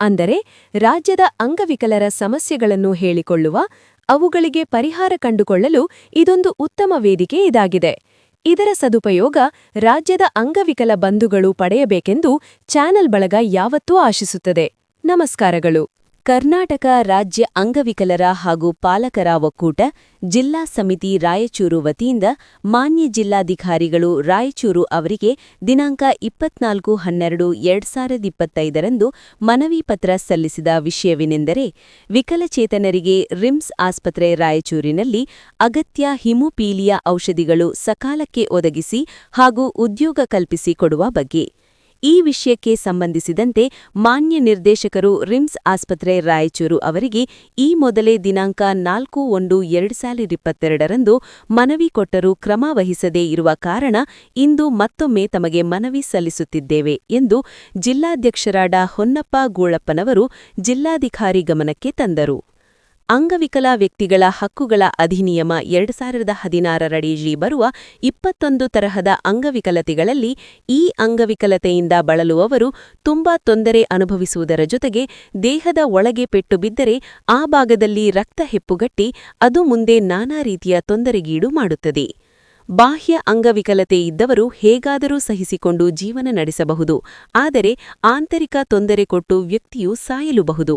ಅಂದರೆ ರಾಜ್ಯದ ಅಂಗವಿಕಲರ ಸಮಸ್ಯೆಗಳನ್ನು ಹೇಳಿಕೊಳ್ಳುವ, ಅವುಗಳಿಗೆ ಪರಿಹಾರ ಕಂಡುಕೊಳ್ಳಲು ಇದೊಂದು ಉತ್ತಮ ವೇದಿಕೆ ಇದಾಗಿದೆ. ಇದರ ಸದುಪಯೋಗ ರಾಜ್ಯದ ಅಂಗವಿಕಲ ಬಂಧುಗಳು ಪಡೆಯಬೇಕೆಂದು ಚಾನೆಲ್ ಬಳಗ ಯಾವತ್ತೂ ಆಶಿಸುತ್ತದೆ. ನಮಸ್ಕಾರಗಳು. ಕರ್ನಾಟಕ ರಾಜ್ಯ ಅಂಗವಿಕಲರ ಹಾಗೂ ಪಾಲಕರ ಒಕ್ಕೂಟ, ಜಿಲ್ಲಾ ಸಮಿತಿ ರಾಯಚೂರು ವತಿಯಿಂದ ಮಾನ್ಯ ಜಿಲ್ಲಾಧಿಕಾರಿಗಳು ರಾಯಚೂರು ಅವರಿಗೆ ದಿನಾಂಕ ಇಪ್ಪತ್ನಾಲ್ಕು ಹನ್ನೆರಡು ಎರಡ್ ಸಾವಿರದ ಇಪ್ಪತ್ತೈದರಂದು ಮನವಿ ಪತ್ರ ಸಲ್ಲಿಸಿದ ವಿಷಯವೇನೆಂದರೆ ವಿಕಲಚೇತನರಿಗೆ ರಿಮ್ಸ್ ಆಸ್ಪತ್ರೆ ರಾಯಚೂರಿನಲ್ಲಿ ಅಗತ್ಯ ಹಿಮೋಪೀಲಿಯಾ ಔಷಧಿಗಳು ಸಕಾಲಕ್ಕೆ ಒದಗಿಸಿ ಹಾಗೂ ಉದ್ಯೋಗ ಕಲ್ಪಿಸಿ ಕೊಡುವ ಬಗ್ಗೆ. ಈ ವಿಷಯಕ್ಕೆ ಸಂಬಂಧಿಸಿದಂತೆ ಮಾನ್ಯ ನಿರ್ದೇಶಕರು ರಿಮ್ಸ್ ಆಸ್ಪತ್ರೆ ರಾಯಚೂರು ಅವರಿಗೆ ಈ ಮೊದಲೇ ದಿನಾಂಕ ನಾಲ್ಕು ಒಂದು ಎರಡು ಸಾವಿರದ ಇಪ್ಪತ್ತೆರಡರಂದು ಮನವಿ ಕೊಟ್ಟರೂ ಕ್ರಮ ವಹಿಸದೇ ಇರುವ ಕಾರಣ ಇಂದು ಮತ್ತೊಮ್ಮೆ ತಮಗೆ ಮನವಿ ಸಲ್ಲಿಸುತ್ತಿದ್ದೇವೆ ಎಂದು ಜಿಲ್ಲಾಧ್ಯಕ್ಷರಾದ ಹೊನ್ನಪ್ಪ ಗೂಳಪ್ಪನವರು ಜಿಲ್ಲಾಧಿಕಾರಿ ಗಮನಕ್ಕೆ ತಂದರು. ಅಂಗವಿಕಲ ವ್ಯಕ್ತಿಗಳ ಹಕ್ಕುಗಳ ಅಧಿನಿಯಮ ಎರಡು ಸಾವಿರದ ಹದಿನಾರರಡಿಜಿ ಬರುವ ಇಪ್ಪತ್ತೊಂದು ತರಹದ ಅಂಗವಿಕಲತೆಗಳಲ್ಲಿ ಈ ಅಂಗವಿಕಲತೆಯಿಂದ ಬಳಲುವವರು ತುಂಬಾ ತೊಂದರೆ ಅನುಭವಿಸುವುದರ ಜೊತೆಗೆ ದೇಹದ ಒಳಗೆ ಪೆಟ್ಟು ಬಿದ್ದರೆ ಆ ಭಾಗದಲ್ಲಿ ರಕ್ತ ಹೆಪ್ಪುಗಟ್ಟಿ ಅದು ಮುಂದೆ ನಾನಾ ರೀತಿಯ ತೊಂದರೆಗೀಡು ಮಾಡುತ್ತದೆ. ಬಾಹ್ಯ ಅಂಗವಿಕಲತೆ ಇದ್ದವರು ಹೇಗಾದರೂ ಸಹಿಸಿಕೊಂಡು ಜೀವನ ನಡೆಸಬಹುದು, ಆದರೆ ಆಂತರಿಕ ತೊಂದರೆ ಕೊಟ್ಟು ವ್ಯಕ್ತಿಯು ಸಾಯಲುಬಹುದು.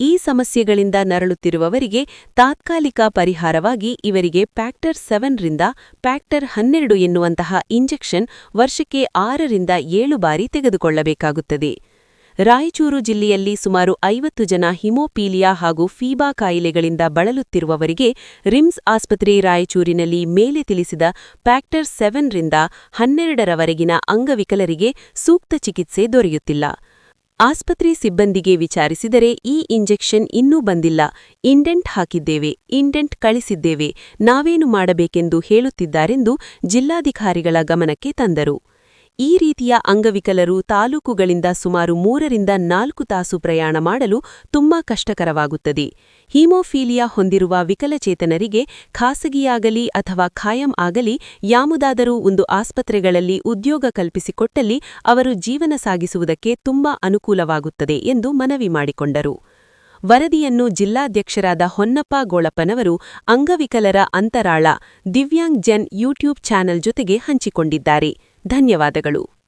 ಈ ಸಮಸ್ಯೆಗಳಿಂದ ನರಳುತ್ತಿರುವವರಿಗೆ ತಾತ್ಕಾಲಿಕ ಪರಿಹಾರವಾಗಿ ಇವರಿಗೆ ಪ್ಯಾಕ್ಟರ್ ಸೆವೆನ್ರಿಂದ ಪ್ಯಾಕ್ಟರ್ ಹನ್ನೆರಡು ಎನ್ನುವಂತಹ ಇಂಜೆಕ್ಷನ್ ವರ್ಷಕ್ಕೆ ಆರರಿಂದ ಏಳು ಬಾರಿ ತೆಗೆದುಕೊಳ್ಳಬೇಕಾಗುತ್ತದೆ. ರಾಯಚೂರು ಜಿಲ್ಲೆಯಲ್ಲಿ ಸುಮಾರು ಐವತ್ತು ಜನ ಹಿಮೋಪೀಲಿಯಾ ಹಾಗೂ ಫೀಬಾ ಕಾಯಿಲೆಗಳಿಂದ ಬಳಲುತ್ತಿರುವವರಿಗೆ ರಿಮ್ಸ್ ಆಸ್ಪತ್ರೆ ರಾಯಚೂರಿನಲ್ಲಿ ಮೇಲೆ ತಿಳಿಸಿದ ಪ್ಯಾಕ್ಟರ್ ಸೆವೆನ್ರಿಂದ ಹನ್ನೆರಡರವರೆಗಿನ ಅಂಗವಿಕಲರಿಗೆ ಸೂಕ್ತ ಚಿಕಿತ್ಸೆ ದೊರೆಯುತ್ತಿಲ್ಲ. ಆಸ್ಪತ್ರೆ ಸಿಬ್ಬಂದಿಗೆ ವಿಚಾರಿಸಿದರೆ ಈ ಇಂಜೆಕ್ಷನ್ ಇನ್ನೂ ಬಂದಿಲ್ಲ. ಇಂಡೆಂಟ್ ಹಾಕಿದ್ದೇವೆ, ಇಂಡೆಂಟ್ ಕಳಿಸಿದ್ದೇವೆ, ನಾವೇನು ಮಾಡಬೇಕೆಂದು ಹೇಳುತ್ತಿದ್ದಾರೆಂದು ಜಿಲ್ಲಾಧಿಕಾರಿಗಳ ಗಮನಕ್ಕೆ ತಂದರು. ಈ ರೀತಿಯ ಅಂಗವಿಕಲರು ತಾಲೂಕುಗಳಿಂದ ಸುಮಾರು ಮೂರರಿಂದ ನಾಲ್ಕು ತಾಸು ಪ್ರಯಾಣ ಮಾಡಲು ತುಂಬಾ ಕಷ್ಟಕರವಾಗುತ್ತದೆ. ಹೀಮೋಫೀಲಿಯಾ ಹೊಂದಿರುವ ವಿಕಲಚೇತನರಿಗೆ ಖಾಸಗಿಯಾಗಲಿ ಅಥವಾ ಖಾಯಂ ಆಗಲಿ ಯಾವುದಾದರೂ ಒಂದು ಆಸ್ಪತ್ರೆಗಳಲ್ಲಿ ಉದ್ಯೋಗ ಕಲ್ಪಿಸಿಕೊಟ್ಟಲ್ಲಿ ಅವರು ಜೀವನ ಸಾಗಿಸುವುದಕ್ಕೆ ತುಂಬಾ ಅನುಕೂಲವಾಗುತ್ತದೆ ಎಂದು ಮನವಿ ಮಾಡಿಕೊಂಡರು. ವರದಿಯನ್ನು ಜಿಲ್ಲಾಧ್ಯಕ್ಷರಾದ ಹೊನ್ನಪ್ಪ ಗೋಳಪ್ಪನವರು ಅಂಗವಿಕಲರ ಅಂತರಾಳ ದಿವ್ಯಾಂಗ್ ಜನ್ ಯೂಟ್ಯೂಬ್ ಚಾನೆಲ್ ಜೊತೆಗೆ ಹಂಚಿಕೊಂಡಿದ್ದಾರೆ. ಧನ್ಯವಾದಗಳು.